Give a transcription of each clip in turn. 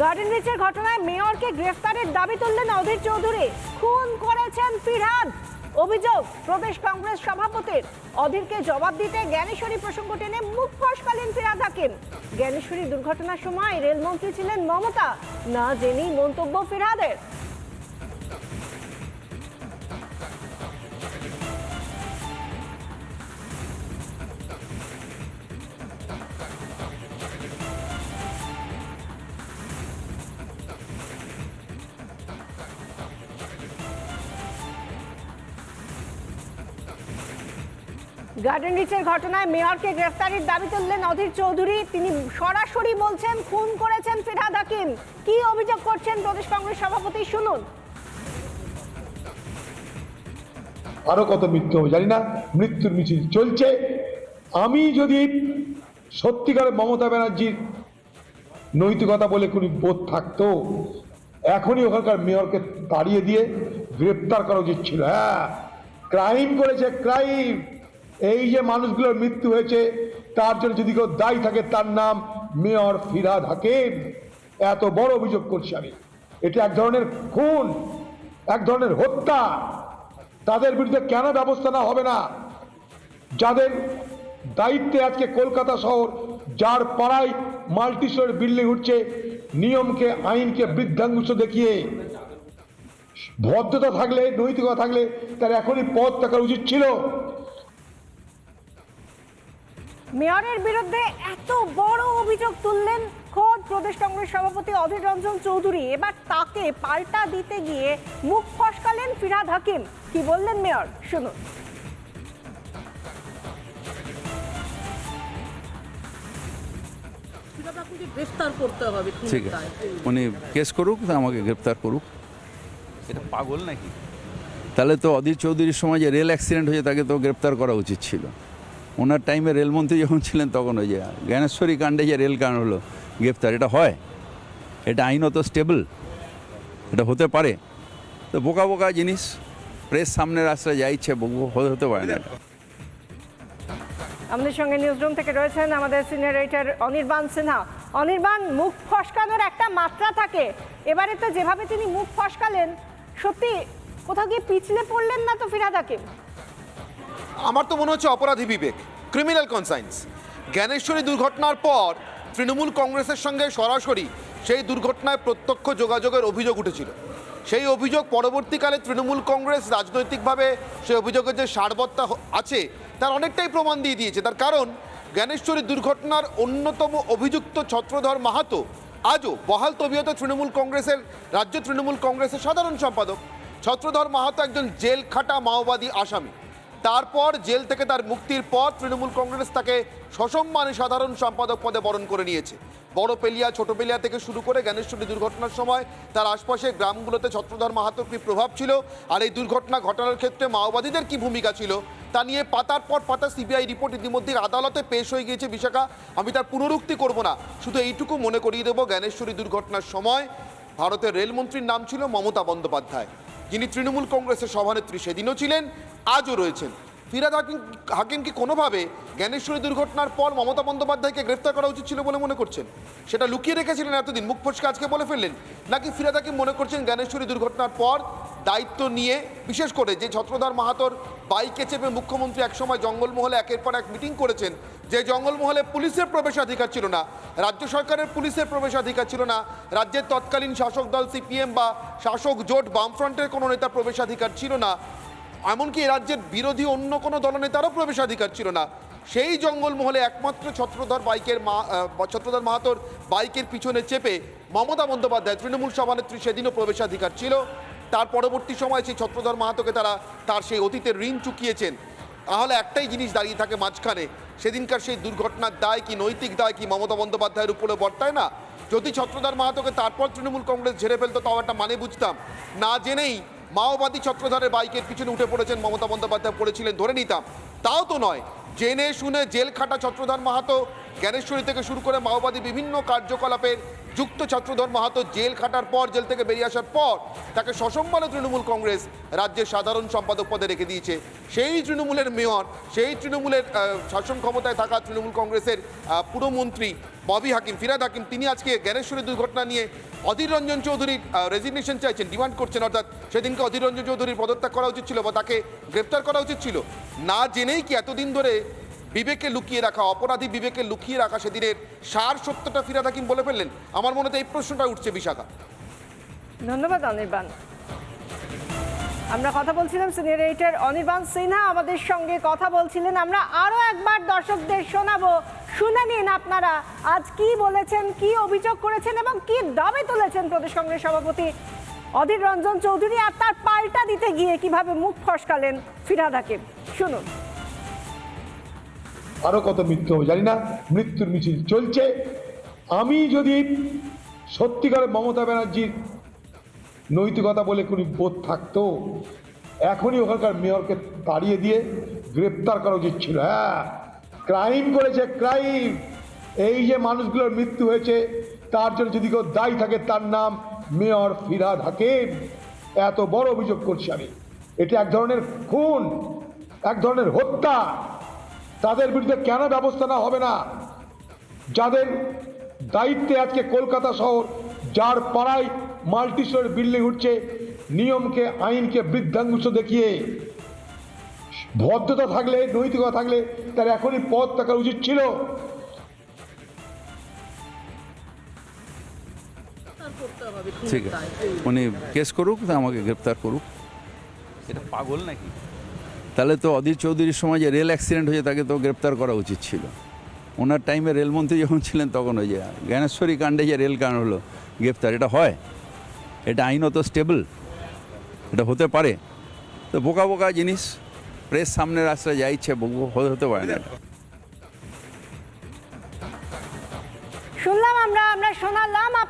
Garden রিচের ঘটনায় মেয়রকে গ্রেফতারের দাবি তুললেন অধীর চৌধুরী। খুন করেছেন ফিরহাদ। অভিযোগ, প্রদেশ কংগ্রেস সভাপতির। অধীরকে জবাব দিতে জ্ঞানেশ্বরী প্রসঙ্গ টেনে মুখ ফসকালেন ফিরহাদ হাকিম। জ্ঞানেশ্বরী দুর্ঘটনার সময় রেলমন্ত্রী ছিলেন মমতা। না জেনেই মন্তব্য ফিরহাদের। গার্ডেন রিচের ঘটনায় মেয়রকে গ্রেফতারির দাবি তুললেন অধীর চৌধুরী। তিনি সরাসরি বলছেন, খুন করেছেন ফিরহাদ হাকিম। কি অভিযোগ করছেন প্রদেশ কংগ্রেস সভাপতি? শুনুন। আরও কত মৃত্যু হবে জানি না। মৃত্যুর মিছিল চলছে। আমি যদি সত্যিকার মমতা ব্যানার্জির নৈতিকতা বলে কোনো বোধ থাকতো, এখনই ওখানকার মেয়রকে তাড়িয়ে দিয়ে গ্রেপ্তার করা উচিত ছিল। হ্যাঁ ক্রাইম করেছে, ক্রাইম। এই যে মানুষগুলোর মৃত্যু হয়েছে, তার জন্য যদি কেউ দায়ী থাকে, তার নাম মেয়র ফিরাদ হাকিম। এত বড় অভিযোগ করছি আমি। এটা এক ধরনের খুন, এক ধরনের হত্যা। তাদের বিরুদ্ধে কেন ব্যবস্থা না হবে না? যাদের দায়িত্বে আজকে কলকাতা শহর, যার পাড়ায় মাল্টি স্টোর বিল্ডিং উঠছে, নিয়মকে, আইনকে বৃদ্ধাঙ্গুষ্ঠ দেখিয়ে, ভদ্রতা থাকলে, নৈতিকতা থাকলে, তার এখনই পদ থাকা উচিত ছিল। মেয়রের বিরুদ্ধে এত বড় অভিযোগ তুললেন খোদ প্রদেশ কংগ্রেস সভাপতি অধীর রঞ্জন চৌধুরী। এবার তাকে পাল্টা দিতে গিয়ে মুখ ফসকালেন ফিরাদ হাকিম। কি বললেন মেয়র? শুনুন। গ্রেফতার করতে হবে ঠিক আছে। উনি কেস করুক আমাকে গ্রেপ্তার করুক। এটা পাগল নাকি? তাহলে তো অধীর চৌধুরীর সময় যে রেল অ্যাক্সিডেন্ট হয়েছে তাকে তো গ্রেপ্তার করা উচিত ছিল। ওনার টাইমে রেলমন্ত্রী যখন ছিলেন তখন ওই যে জ্ঞানেশ্বরী কাণ্ডে যে রেল কাণ্ড হলো, গ্রেপ্তার, এটা হয়। এটা আইনত স্টেবল এটা হতে পারে। তো বোকা বোকা জিনিস প্রেস সামনে রাস্তায় যা ইচ্ছে হতে পারে না। আমাদের সঙ্গে নিউজরুম থেকে রয়েছেন আমাদের সিনিয়র রাইটার অনির্বাণ সিনহা। অনির্বাণ, মুখ ফসকানোর একটা মাত্রা থাকে। এবারে তো যেভাবে তিনি মুখ ফসকালেন, সত্যি কোথাও গিয়ে পিছলে পড়লেন না তো ফিরহাদ হাকিম? আমার তো মনে হচ্ছে অপরাধী বিবেক ক্রিমিনাল কনসাইন্স জ্ঞানেশ্বরী দুর্ঘটনার পর তৃণমূল কংগ্রেসের সঙ্গে সরাসরি সেই দুর্ঘটনায় প্রত্যক্ষ যোগাযোগের অভিযোগ উঠেছিল। সেই অভিযোগ পরবর্তীকালে তৃণমূল কংগ্রেস রাজনৈতিকভাবে সেই অভিযোগের যে সারবত্তা আছে, তার অনেকটাই প্রমাণ দিয়ে দিয়েছে। তার কারণ, জ্ঞানেশ্বরী দুর্ঘটনার অন্যতম অভিযুক্ত ছত্রধর মাহাতো আজও বহাল তবিয়ত তৃণমূল কংগ্রেসের, রাজ্য তৃণমূল কংগ্রেসের সাধারণ সম্পাদক। ছত্রধর মাহাতো একজন জেল খাটা মাওবাদী আসামি। তারপর জেল থেকে তার মুক্তির পর তৃণমূল কংগ্রেস তাকে সসম্মানে সাধারণ সম্পাদক পদে বরণ করে নিয়েছে। বড় পেলিয়া, ছোট পেলিয়া থেকে শুরু করে জ্ঞানেশ্বরী দুর্ঘটনার সময় তার আশপাশের গ্রামগুলোতে ছত্রধর মাহাতোর কি প্রভাব ছিল আর এই দুর্ঘটনা ঘটানোর ক্ষেত্রে মাওবাদীদের কি ভূমিকা ছিল তা নিয়ে পাতার পর পাতা সিবিআই রিপোর্ট ইতিমধ্যে আদালতে পেশ হয়ে গিয়েছে বিশাখা। আমি তার পুনরুক্তি করব না, শুধু এইটুকু মনে করিয়ে দেবো জ্ঞানেশ্বরী দুর্ঘটনার সময়। ভারতের রেলমন্ত্রীর নাম ছিল মমতা বন্দ্যোপাধ্যায়। যিনি তৃণমূল কংগ্রেসের সভানেত্রী সেদিনও ছিলেন, আজও রয়েছেন। ফিরাদ হাকিম হাকিম কি কোনোভাবে জ্ঞানেশ্বরী দুর্ঘটনার পর মমতা বন্দ্যোপাধ্যায়কে গ্রেফতার করা উচিত ছিল বলে মনে করছেন? সেটা লুকিয়ে রেখেছিলেন এতদিন। মুখ ফসকে আজকে বলে ফেললেন। নাকি ফিরাদ হাকিম মনে করছেন জ্ঞানেশ্বরী দুর্ঘটনার পর দায়িত্ব নিয়ে, বিশেষ করে যে ছত্রধর মাহাতোর বাইকে চেপে মুখ্যমন্ত্রী একসময় জঙ্গলমহলে একের পর এক মিটিং করেছেন, যে জঙ্গলমহলে পুলিশের প্রবেশাধিকার ছিল না, রাজ্য সরকারের পুলিশের প্রবেশাধিকার ছিল না, রাজ্যের তৎকালীন শাসক দল সিপিএম বা শাসক জোট বামফ্রন্টের কোনো নেতার প্রবেশাধিকার ছিল না, এমনকি রাজ্যের বিরোধী অন্য কোনো দলনেতারও প্রবেশাধিকার ছিল না। সেই জঙ্গলমহলে একমাত্র ছত্রধর বাইকের মা ছত্রধর মাহাতোর বাইকের পিছনে চেপে মমতা বন্দ্যোপাধ্যায়, তৃণমূল সভানেত্রী সেদিনও প্রবেশাধিকার ছিল। তার পরবর্তী সময় সেই ছত্রধর মাহাতোকে তারা তার সেই অতীতের ঋণ চুকিয়েছেন। তাহলে একটাই জিনিস দাঁড়িয়ে থাকে মাঝখানে, সেদিনকার সেই দুর্ঘটনার দায় কি, নৈতিক দায় কি মমতা বন্দ্যোপাধ্যায়ের উপরে বর্তায় না? যদি ছত্রধর মাহাতোকে তারপর তৃণমূল কংগ্রেস ঝেড়ে ফেলতো, তাও একটা মানে বুঝতাম। না জেনেই মাওবাদী ছত্রধরের বাইকের পিছনে উঠে পড়েছেন মমতা বন্দ্যোপাধ্যায়, পড়েছিলেন, ধরে নিতাম। তাও তো নয়, জেনে শুনে জেল খাটা ছত্রধর মাহাতো জ্ঞানেশ্বরী থেকে শুরু করে মাওবাদী বিভিন্ন কার্যকলাপের যুক্ত ছাত্রধর মাহাতো জেল খাটার পর, জেল থেকে বেরিয়ে আসার পর তাকে সসম্মানে তৃণমূল কংগ্রেস রাজ্যের সাধারণ সম্পাদক পদে রেখে দিয়েছে। সেই তৃণমূলের মেয়র, সেই তৃণমূলের শাসন ক্ষমতায় থাকা তৃণমূল কংগ্রেসের পুরমন্ত্রী ববি হাকিম, ফিরাদ হাকিম, তিনি আজকে জ্ঞানেশ্বরী দুর্ঘটনা নিয়ে অধীর রঞ্জন চৌধুরীর রেজিগনেশন চাইছেন ডিমান্ড করছেন। অর্থাৎ সেদিনকে অধীর রঞ্জন চৌধুরীর পদত্যাগ করা উচিত ছিল বা তাকে গ্রেপ্তার করা উচিত ছিল। না জেনেই কি এতদিন ধরে বিবেকে লুকিয়ে রাখা, অপরাধী বিবেকে লুকিয়ে রাখা সেদিনের সার সত্যটা ফিরাদ হাকিম বলে ফেললেন। আমার মনে তো এই প্রশ্নটা উঠছে বিশাখা। ধন্যবাদ, অনির্বাণ। আমরা কথা বলছিলাম সিনিয়র এডিটর অনির্বাণ সিনহা, আমাদের সঙ্গে কথা বলছিলেন। আমরা আরও একবার দর্শকদের শোনাবো। শুনে নিন আপনারা আজ কি বলেছেন, কি অভিযোগ করেছেন এবং কি দাবি তুলেছেন প্রদেশ কংগ্রেস সভাপতি অধীর রঞ্জন চৌধুরী আর তার পাল্টা দিতে গিয়ে কীভাবে মুখ ফসকালেন ফিরাদ হাকিম। শুনুন। আরও কত মৃত্যু হবে জানি না। মৃত্যুর মিছিল চলছে। আমি যদি সত্যিকারের মমতা ব্যানার্জির নৈতিকতা বলে কোনো বোধ থাকতো, এখনই ওখানকার মেয়রকে তাড়িয়ে দিয়ে গ্রেপ্তার করা উচিত ছিল। হ্যাঁ ক্রাইম করেছে, ক্রাইম। এই যে মানুষগুলোর মৃত্যু হয়েছে, তার জন্য যদি কেউ দায়ী থাকে, তার নাম মেয়র ফিরাদ হাকিম। এত বড় অভিযোগ করছি আমি। এটা এক ধরনের খুন, এক ধরনের হত্যা। তাদের বিরুদ্ধে কেন ব্যবস্থা না হবে না? যাদের দায়িত্বে আজকে কলকাতা শহর যার পাড়ায় মাল্টি স্টোরের বিল্ডিং উঠছে নিয়মকে আইনকে বৃদ্ধাঙ্গুষ দেখিয়ে ভদ্রতা থাকলে নৈতিকতা থাকলে তার এখনই পদ থাকা উচিত ছিল। ঠিক আছে। উনি কেস করুক আমাকে গ্রেপ্তার করুক। এটা পাগল নাকি? তাহলে তো অধীর চৌধুরীর সময় যে রেল অ্যাক্সিডেন্ট হয়েছে তাকে তো গ্রেপ্তার করা উচিত ছিল। ওনার টাইমে রেলমন্ত্রী যখন ছিলেন তখন ওই যে জ্ঞানেশ্বরী কাণ্ডে যে রেল কাণ্ড হলো, গ্রেপ্তার, এটা হয়। এটা আইনত স্টেবল এটা হতে পারে। তো বোকা বোকা জিনিস। প্রেস সামনে রাস্তায় যা ইচ্ছে, হতে পারে না।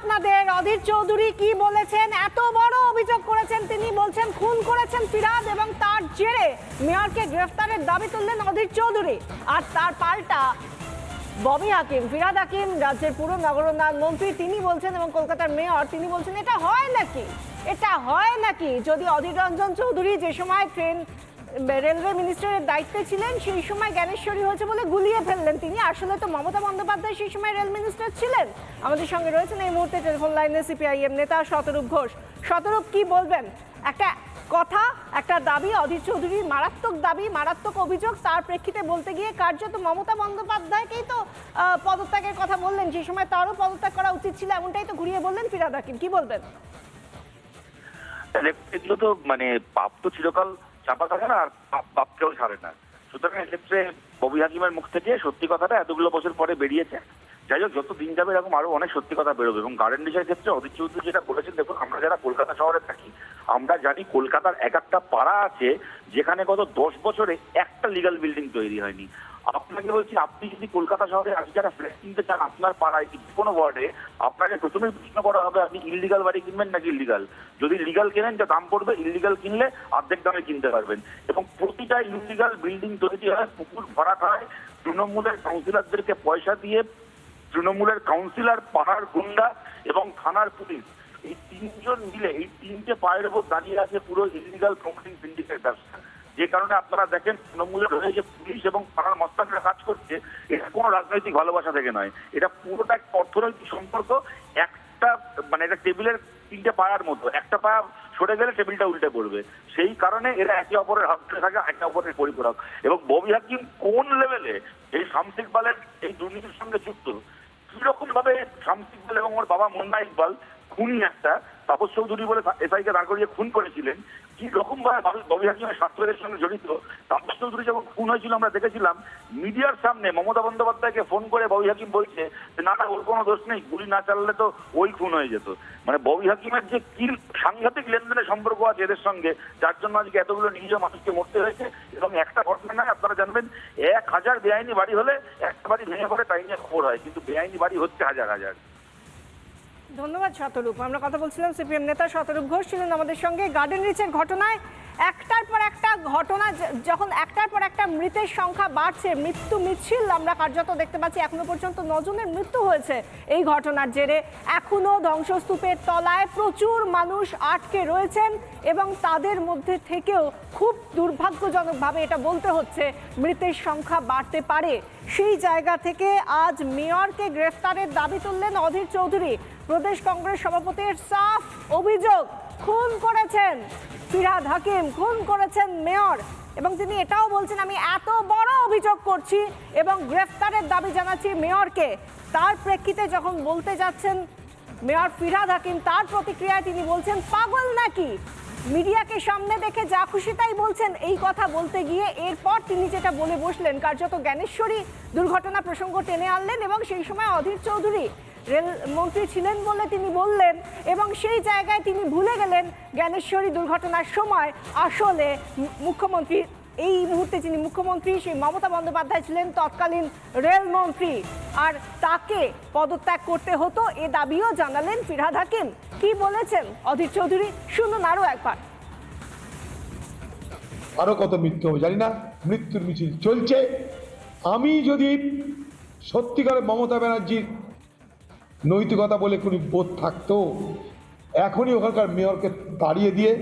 আপনাদের অধীর চৌধুরী কি বলেছেন? এত বড় অভিযোগ করেছেন তিনি, বলছেন খুন করেছেন ফিরাদ এবং তার জেরে মেয়রকে গ্রেফতারের দাবি তুললেন অধীর চৌধুরী। আর তার পাল্টা ববি হাকিম, ফিরাদ হাকিম, রাজ্যের পুরো নগরোন্নয়ন মন্ত্রী তিনি বলছেন এবং কলকাতার মেয়র তিনি বলছেন, এটা হয় নাকি? এটা হয় নাকি? যদি অধীর রঞ্জন চৌধুরী যে সময় ট্রেন রেলওয়ে মিনিস্টারের দায়িত্বে ছিলেন, সেই সময় জ্ঞানেশ্বরী হয়েছে বলে গুলিয়ে ফেললেন তিনি। আসলে তো মমতা বন্দ্যোপাধ্যায় সেই সময় রেল মিনিস্টার ছিলেন। আমাদের সঙ্গে রয়েছেন এই মুহূর্তে টেলিফোন লাইনে সিপিআইএম নেতা শতরূপ ঘোষ। শতরূপ, কি বলবেন? একটা কথা, একটা দাবি, অধীর চৌধুরীর মারাত্মক দাবি, মারাত্মক অভিযোগ, তার প্রেক্ষিতে বলতে গিয়ে কার্যত মমতা বন্দ্যোপাধ্যায়কেই তো পদত্যাগের কথা বললেন। সেই সময় তারও পদত্যাগ করা উচিত ছিল, এমনটাই তো ঘুরিয়ে বললেন ফিরাদ হাকিম। কি বলবেন? এগুলো তো মানে পাপ তো চিরকাল চাপা থাকে না আর বাপকেও ছাড়ে না। সুতরাং এক্ষেত্রে ববি হাকিমের মুখ থেকে সত্যি কথাটা এতগুলো বছর পরে বেরিয়েছে। যাই হোক, যত দিন যাবে এরকম আরও অনেক সত্যি কথা বেরোবে এবং গার্ডেন ডিসের ক্ষেত্রে অদিত চৌধুরী যেটা বলেছেন, দেখুন, আমরা যারা কলকাতা শহরে থাকি, আমরা জানি কলকাতার এক একটা পাড়া আছে যেখানে গত দশ বছরে একটা লিগাল বিল্ডিং তৈরি হয়নি। আপনাকে বলছি, আপনি যদি কলকাতা শহরে আজ যারা ফ্ল্যাট কিনতে চান, আপনার পাড়ায় কোনো ওয়ার্ডে আপনাকে প্রথমেই প্রশ্ন করা হবে, আপনি ইলিগাল বাড়ি কিনবেন নাকি ইলিগাল যদি লিগাল কেনেন, যা দাম পড়বে ইলিগাল কিনলে অর্ধেক দামে কিনতে পারবেন। এবং প্রতিটা ইলিগাল বিল্ডিং তৈরি হয়, পুকুর ভরা হয়, তৃণমূলের কাউন্সিলরদেরকে পয়সা দিয়ে তৃণমূলের কাউন্সিলর পাড়ার গুন্ডা এবং থানার পুলিশ, এই তিনজন মিলে এই তিনটে পায়ের উপর দাঁড়িয়ে আছে পুরো ইলিগাল প্রমোটিং সিন্ডিকেট ব্যবসা। যে কারণে আপনারা দেখেন তৃণমূলের হয়ে যে পুলিশ এবং পাড়ার মস্তানরা কাজ করছে, এটা কোনো রাজনৈতিক ভালোবাসা থেকে নয়। এটা পুরোটা অর্থনৈতিক সম্পর্ক, একটা মানে এটা টেবিলের তিনটে পায়ার মতো। একটা পায়া সরে গেলে টেবিলটা উল্টে পড়বে। সেই কারণে এরা একে অপরের হাত থাকে, একে অপরের পরিপূরক। এবং ববি হাকিম কোন লেভেলে এই শামসিক ইকবালের এই দুর্নীতির সঙ্গে যুক্ত? কীরকম ভাবে শামসিক ইকবাল এবং ওর বাবা মুন্না ইকবাল খুনি একটা, তাপস চৌধুরী বলে এসআই কে দাঁড় করিয়ে খুন করেছিলেন। কি রকম ভাবে বাবু- ববি হাকিমের সঙ্গে জড়িত? তাপস চৌধুরী যখন খুন হয়েছিল, আমরা দেখেছিলাম, মিডিয়ার সামনে মমতা বন্দ্যোপাধ্যায়কে ফোন করে ববি হাকিম বলছে যে, না না, ওর কোনো দোষ নেই, গুলি না চাললে তো ওই খুন হয়ে যেত। মানে ববি হাকিমের যে কি সাংঘাতিক লেনদেনের সম্পর্ক আছে এদের সঙ্গে, যার জন্য আজকে এতগুলো নিজ মানুষকে মরতে হয়েছে এবং একটা ঘটনা নয়, আপনারা জানবেন, এক হাজার বেআইনি বাড়ি হলে একটা বাড়ি ভেঙে পড়ে, তাই নিয়ে খবর হয়, কিন্তু বেআইনি বাড়ি হচ্ছে হাজার হাজার। ধন্যবাদ শতরূপ। আমরা কথা বলছিলাম সিপিএম নেতা শতরূপ ঘোষ ছিলেন আমাদের সঙ্গে গার্ডেন রিচের ঘটনায় একটার পর একটা ঘটনা যখন একটার পর একটা মৃতের সংখ্যা বাড়ছে, মৃত্যু মিছিল আমরা কার্যত দেখতে পাচ্ছি, এখনও পর্যন্ত নজনের মৃত্যু হয়েছে এই ঘটনার জেরে। এখনও ধ্বংসস্তূপের তলায় প্রচুর মানুষ আটকে রয়েছেন এবং তাদের মধ্যে থেকেও খুব দুর্ভাগ্যজনকভাবে এটা বলতে হচ্ছে, মৃতের সংখ্যা বাড়তে পারে। সেই জায়গা থেকে আজ মেয়রকে গ্রেফতারের দাবি তুললেন অধীর চৌধুরী। প্রদেশ কংগ্রেস সভাপতির সাফ অভিযোগ, খুন করেছেন ফিরাদ হাকিম, খুন করেছেন মেয়র। এবং তিনি এটাও বলছেন, আমি এত বড় অভিযোগ করছি এবং গ্রেফতারের দাবি জানাচ্ছি মেয়রকে। তার প্রেক্ষিতে যখন বলতে যাচ্ছেন মেয়র ফিরহাদ হাকিম, তার প্রতিক্রিয়ায় তিনি বলছেন, পাগল নাকি? মিডিয়াকে সামনে দেখে যা খুশি তাই বলছেন। এই কথা বলতে গিয়ে এরপর তিনি যেটা বলে বসলেন, কার্যত জ্ঞানেশ্বরী দুর্ঘটনা প্রসঙ্গ টেনে আনলেন এবং সেই সময় অধীর চৌধুরী রেল মন্ত্রী ছিলেন বলে তিনি বললেন এবং সেই জায়গায় তিনি ভুলে গেলেন জ্ঞানেশ্বরী দুর্ঘটনার সময় আসলে মুখ্যমন্ত্রী, এই মুহূর্তে যিনি মুখ্যমন্ত্রী, সেই মমতা বন্দ্যোপাধ্যায় ছিলেন তৎকালীন রেলমন্ত্রী আর তাকে পদত্যাগ করতে হতো এ দাবিও জানালেন ফিরহাদ হাকিম। কি বলেছেন? অধীর চৌধুরী, শুনুন আরও একবার। আরও কত মৃত্যু হবে জানি না। মৃত্যুর মিছিল চলছে। আমি যদি সত্যিকারের মমতা ব্যানার্জির নৈতিকতা বলে কোনো বোধ থাকতো, এখনই ওখানকার মেয়রকে তাড়িয়ে দিয়ে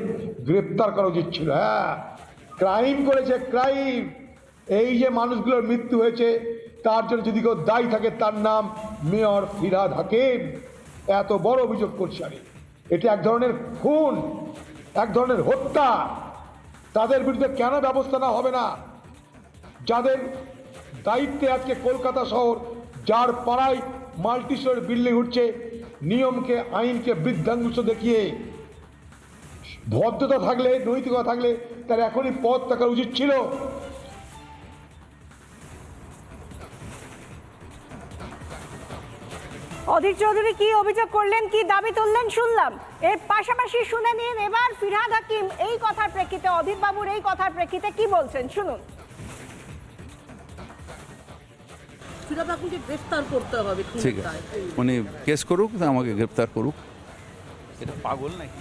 গ্রেপ্তার করা উচিত ছিল। হ্যাঁ ক্রাইম করেছে ক্রাইম এই যে মানুষগুলোর মৃত্যু হয়েছে, তার জন্য যদি কেউ দায়ী থাকে, তার নাম মেয়র ফিরাদ হাকিম। এত বড় অভিযোগ করছি আমি এটি এক ধরনের খুন, এক ধরনের হত্যা। তাদের বিরুদ্ধে কেন ব্যবস্থা না হবে না? যাদের দায়িত্বে আজকে কলকাতা শহর, যার পাড়ায় মাল্টি স্টোর বিল্ডিং উঠছে, নিয়মকে, আইনকে বৃদ্ধাঙ্গুষ দেখিয়ে। ভদ্রতা থাকলে, নৈতিকতা থাকলে, তার এখনই পদ থাকা উচিত ছিল। অধীর চৌধুরী কি অভিযোগ করলেন, কি দাবি তুললেন, শুনলাম। এর পাশাপাশি শুনে নিন, এবার ফিরহাদ হাকিম এই কথার প্রেক্ষিতে, অধীর বাবুর এই কথার প্রেক্ষিতে কি বলছেন, শুনুন। হাকিমকে গ্রেফতার করতে হবে ঠিক আছে। উনি কেস করুক আমাকে গ্রেপ্তার করুক। এটা পাগল নাকি?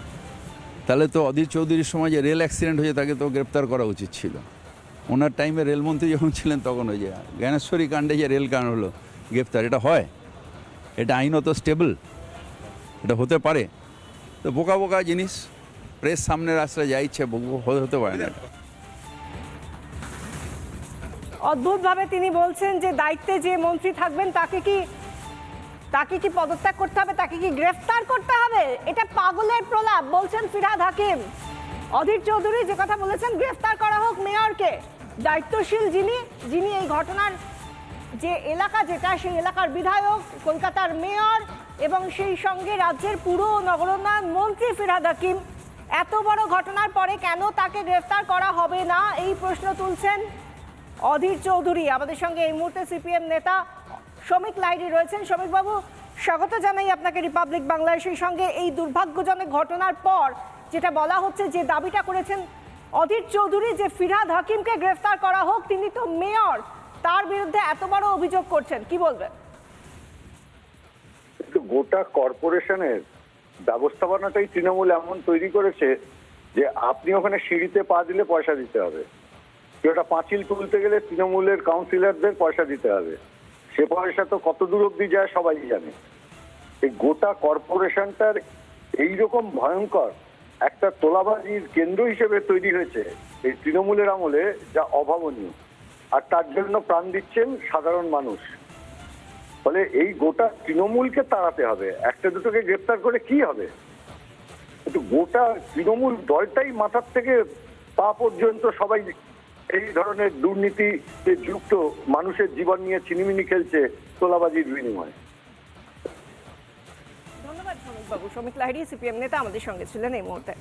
তাহলে তো অধীর চৌধুরীর সময় যে রেল অ্যাক্সিডেন্ট হয়েছে তাকে তো গ্রেপ্তার করা উচিত ছিল। ওনার টাইমে রেলমন্ত্রী যখন ছিলেন তখন ওই যে জ্ঞানেশ্বরী কাণ্ডে যে রেল কাণ্ড হলো গ্রেপ্তার এটা হয়। এটা আইনত স্টেবল। এটা হতে পারে। তো বোকা বোকা জিনিস প্রেস সামনে রাস্তায় যা ইচ্ছে হতে পারে না এটা। অদ্ভুতভাবে তিনি বলছেন যে দায়িত্বে যে মন্ত্রী থাকবেন, তাকে কি তাকে কি পদত্যাগ করতে হবে? তাকে কি গ্রেফতার করতে হবে? এটা পাগলের প্রলাপ, বলছেন ফিরহাদ হাকিম। অধীর চৌধুরী যে কথা বলেছেন, গ্রেফতার করা হোক মেয়রকে। দায়িত্বশীল যিনি যিনি এই ঘটনার যে এলাকা যেটা, সেই এলাকার বিধায়ক, কলকাতার মেয়র এবং সেই সঙ্গে রাজ্যের পুরো নগরোন্নয়ন মন্ত্রী ফিরহাদ হাকিম। এত বড় ঘটনার পরে কেন তাকে গ্রেফতার করা হবে না? এই প্রশ্ন তুলছেন অধীর চৌধুরী, আমাদের সঙ্গে এই মুহূর্তে সিপিএম নেতা শ্রমিক লাইরি রয়েছেন। শ্রমিকবাবু, স্বাগত জানাই আপনাকে রিপাবলিক বাংলায়। সেই সঙ্গে এই দুর্ভাগ্যজনক ঘটনার পর যেটা বলা হচ্ছে যে দাবিটা করেছেন অধীর চৌধুরী যে ফিরহাদ হাকিমকে গ্রেফতার করা হোক, তিনি তো মেয়র, তার বিরুদ্ধে এত বড় অভিযোগ করছেন, কি বলবেন? গোটা কর্পোরেশনের ব্যবস্থাপনাটাই তৃণমূল এমন তৈরি করেছে যে আপনি ওখানে সিঁড়িতে পা দিলে পয়সা দিতে হবে। একটা পাঁচিল তুলতে গেলে তৃণমূলের কাউন্সিলরদের পয়সা দিতে হবে। সে পয়সা তো কত দূর অব্দি যায় সবাই জানে। এই গোটা কর্পোরেশনটার এইরকম ভয়ঙ্কর একটা তোলাবাজির কেন্দ্র হিসেবে তৈরি হয়েছে এই তৃণমূলের আমলে যা অভাবনীয়। আর তার জন্য প্রাণ দিচ্ছেন সাধারণ মানুষ। ফলে এই গোটা তৃণমূলকে তাড়াতে হবে। একটা দুটোকে গ্রেপ্তার করে কি হবে? গোটা তৃণমূল দলটাই মাথার থেকে পা পর্যন্ত সবাই এই ধরনের দুর্নীতি যুক্ত মানুষের জীবন নিয়ে চিনিমিনি খেলছে তোলাবাজির বিনিময়ে। ধন্যবাদ সমিত লাহিড়ী, সিপিএম নেতা আমাদের সঙ্গে ছিলেন এই মুহূর্তে।